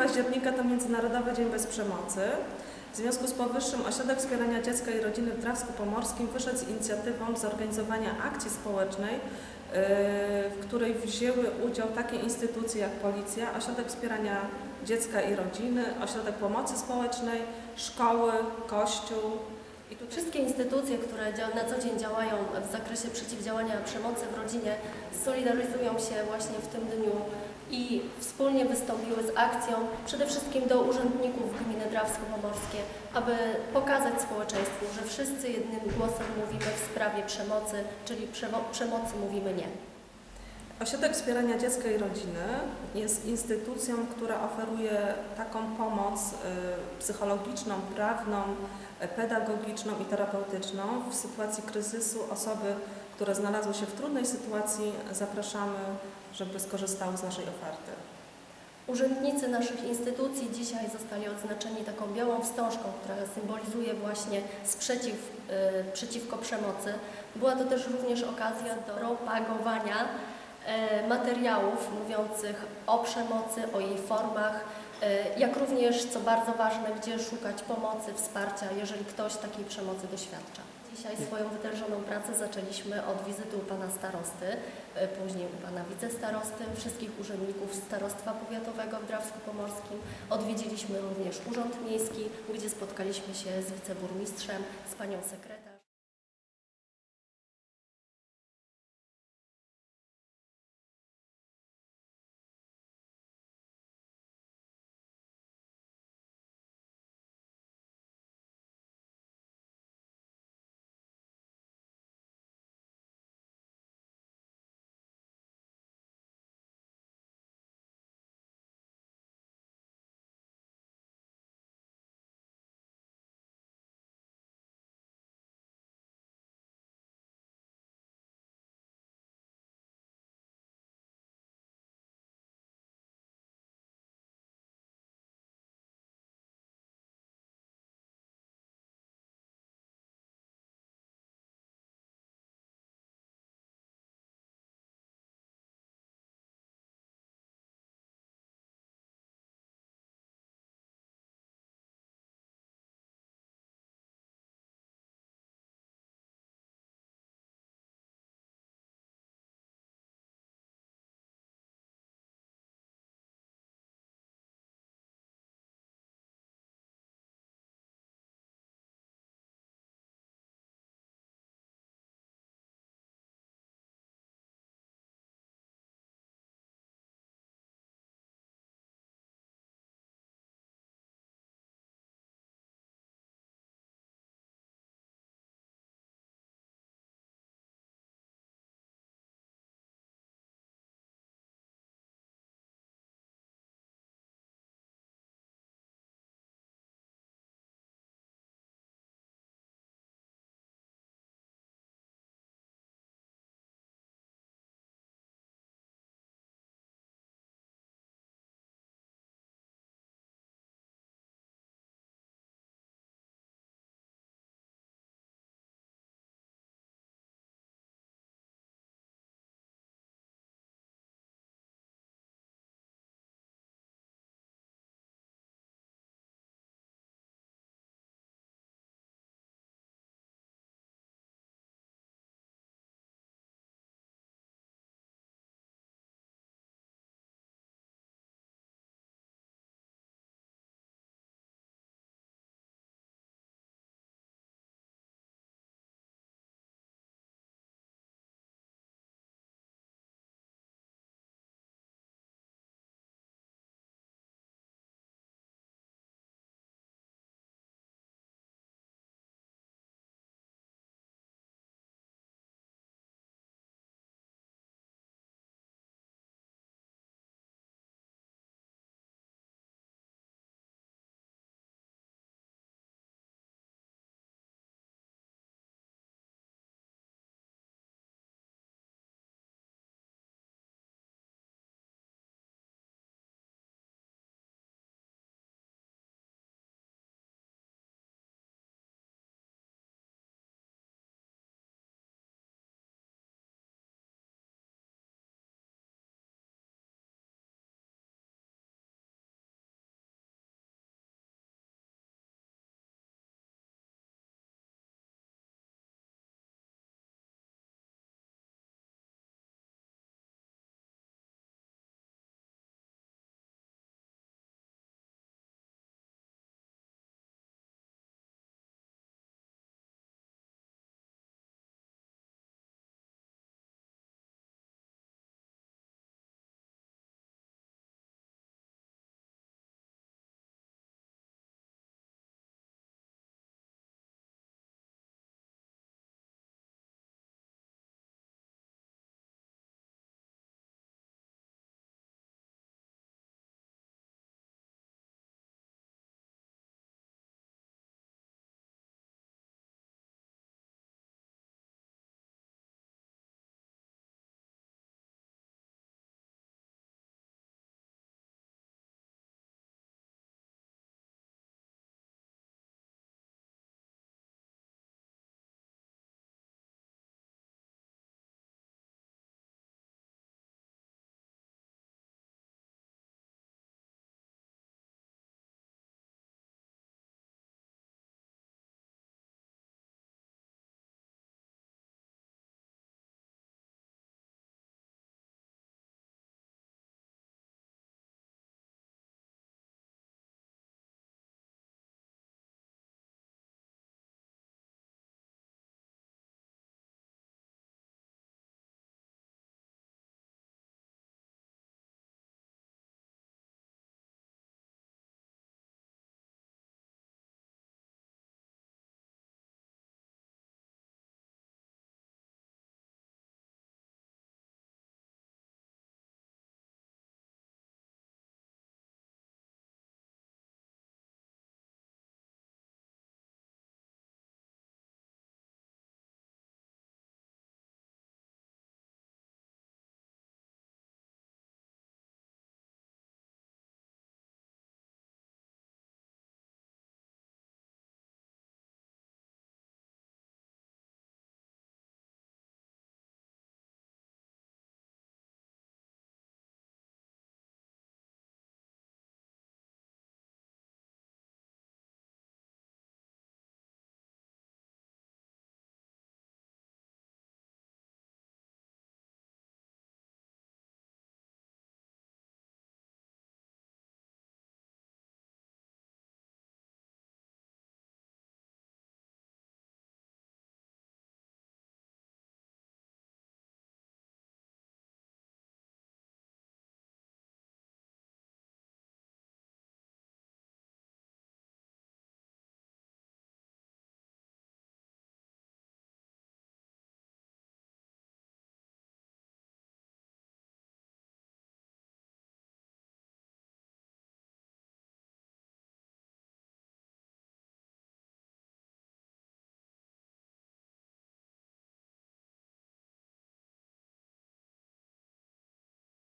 października to Międzynarodowy Dzień Bez Przemocy. W związku z powyższym Ośrodek Wspierania Dziecka i Rodziny w Drawsku Pomorskim wyszedł z inicjatywą zorganizowania akcji społecznej, yy, w której wzięły udział takie instytucje jak Policja, Ośrodek Wspierania Dziecka i Rodziny, Ośrodek Pomocy Społecznej, szkoły, kościół. I tutaj Wszystkie instytucje, które na co dzień działają w zakresie przeciwdziałania przemocy w rodzinie, solidaryzują się właśnie w tym dniu i wspólnie wystąpiły z akcją przede wszystkim do urzędników gminy Drawsko-Pomorskie, aby pokazać społeczeństwu, że wszyscy jednym głosem mówimy w sprawie przemocy, czyli przemo- przemocy mówimy nie. Ośrodek Wspierania Dziecka i Rodziny jest instytucją, która oferuje taką pomoc y, psychologiczną, prawną, pedagogiczną i terapeutyczną. W sytuacji kryzysu osoby, które znalazły się w trudnej sytuacji, zapraszamy, żeby skorzystały z naszej oferty. Urzędnicy naszych instytucji dzisiaj zostali odznaczeni taką białą wstążką, która symbolizuje właśnie sprzeciw y, przeciwko przemocy. Była to też również okazja do propagowania e, materiałów mówiących o przemocy, o jej formach, e, jak również, co bardzo ważne, gdzie szukać pomocy, wsparcia, jeżeli ktoś takiej przemocy doświadcza. Dzisiaj swoją wytężoną pracę zaczęliśmy od wizyty u Pana Starosty, e, później u Pana Wicestarosty, wszystkich urzędników Starostwa Powiatowego w Drawsku Pomorskim. Odwiedziliśmy również Urząd Miejski, gdzie spotkaliśmy się z wiceburmistrzem, z Panią Sekretarz.